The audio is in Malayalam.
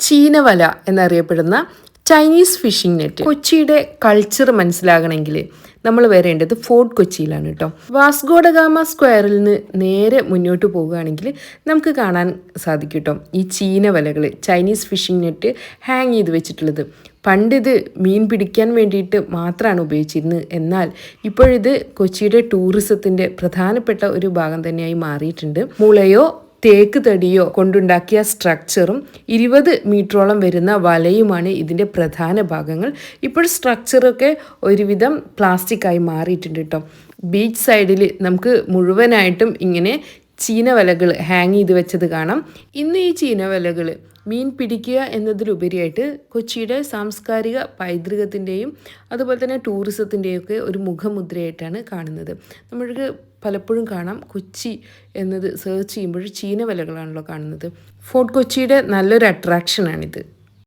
ചീനവല എന്നറിയപ്പെടുന്ന ചൈനീസ് ഫിഷിംഗ് നെറ്റ് കൊച്ചിയുടെ കൾച്ചർ മനസ്സിലാകണമെങ്കിൽ നമ്മൾ വരേണ്ടത് ഫോർട്ട് കൊച്ചിയിലാണ് കേട്ടോ വാസ്കോഡഗാമ സ്ക്വയറിൽ നിന്ന് നേരെ മുന്നോട്ട് പോവുകയാണെങ്കിൽ നമുക്ക് കാണാൻ സാധിക്കും കേട്ടോ ഈ ചീന വലകൾ ചൈനീസ് ഫിഷിംഗ് നെറ്റ് ഹാങ് ചെയ്ത് വെച്ചിട്ടുള്ളത്. പണ്ട് ഇത് മീൻ പിടിക്കാൻ വേണ്ടിയിട്ട് മാത്രമാണ് ഉപയോഗിച്ചിരുന്നത്. എന്നാൽ ഇപ്പോഴിത് കൊച്ചിയുടെ ടൂറിസത്തിന്റെ പ്രധാനപ്പെട്ട ഒരു ഭാഗം തന്നെയായി മാറിയിട്ടുണ്ട്. മുളയോ തേക്ക് തടിയോ കൊണ്ടുണ്ടാക്കിയ സ്ട്രക്ചറും ഇരുപത് മീറ്ററോളം വരുന്ന വലയുമാണ് ഇതിന്റെ പ്രധാന ഭാഗങ്ങൾ. ഇപ്പോൾ സ്ട്രക്ചറൊക്കെ ഒരുവിധം പ്ലാസ്റ്റിക്കായി മാറിയിട്ടുണ്ട് കേട്ടോ. ബീച്ച് സൈഡിൽ നമുക്ക് മുഴുവനായിട്ടും ഇങ്ങനെ ചീനവലകൾ ഹാങ് ചെയ്ത് വെച്ചത് കാണാം. ഇന്ന് ഈ ചീനവലകൾ മീൻ പിടിക്കുക എന്നതിലുപരിയായിട്ട് കൊച്ചിയുടെ സാംസ്കാരിക പൈതൃകത്തിന്റെയും അതുപോലെ തന്നെ ടൂറിസത്തിന്റെയും ഒക്കെ ഒരു മുഖമുദ്രയായിട്ടാണ് കാണുന്നത്. നമ്മൾക്ക് പലപ്പോഴും കാണാം. കൊച്ചി എന്നത് സെർച്ച് ചെയ്യുമ്പോൾ ചീനവലകളാണല്ലോ കാണുന്നത്. ഫോർട്ട് കൊച്ചിയുടെ നല്ലൊരു അട്രാക്ഷനാണിത്